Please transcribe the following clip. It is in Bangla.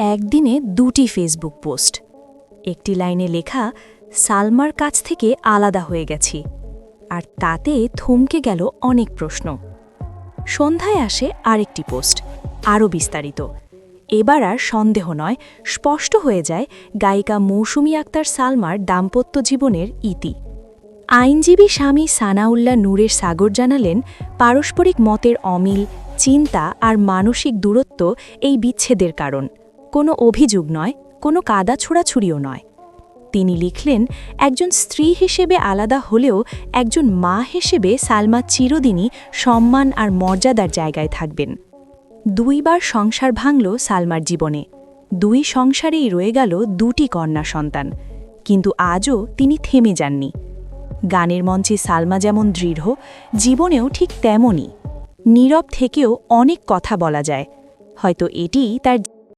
একদিনে দুটি ফেসবুক পোস্ট একটি লাইনে লেখা, সালমার কাছ থেকে আলাদা হয়ে গেছি। আর তাতে থমকে গেল অনেক প্রশ্ন। সন্ধ্যায় আসে আরেকটি পোস্ট আরও বিস্তারিত। এবার আর সন্দেহ নয়, স্পষ্ট হয়ে যায় গায়িকা মৌসুমী আক্তার সালমার দাম্পত্য জীবনের ইতি। আইনজীবী স্বামী সানাউল্লাহ নূরের সাগর জানালেন, পারস্পরিক মতের অমিল, চিন্তা আর মানসিক দূরত্ব এই বিচ্ছেদের কারণ। কোনো অভিযোগ নয়, কোনো কাদা ছোড়াছুড়িও নয়। তিনি লিখলেন, একজন স্ত্রী হিসেবে আলাদা হলেও একজন মা হিসেবে সালমা চিরদিনই সম্মান আর মর্যাদার জায়গায় থাকবেন। দুইবার সংসার ভাঙল সালমার জীবনে। দুই সংসারেই রয়ে গেল দুটি কন্যা সন্তান। কিন্তু আজও তিনি থেমে যাননি। গানের মঞ্চে সালমা যেমন দৃঢ়, জীবনেও ঠিক তেমনই। নীরব থেকেও অনেক কথা বলা যায়। হয়তো এটিই তার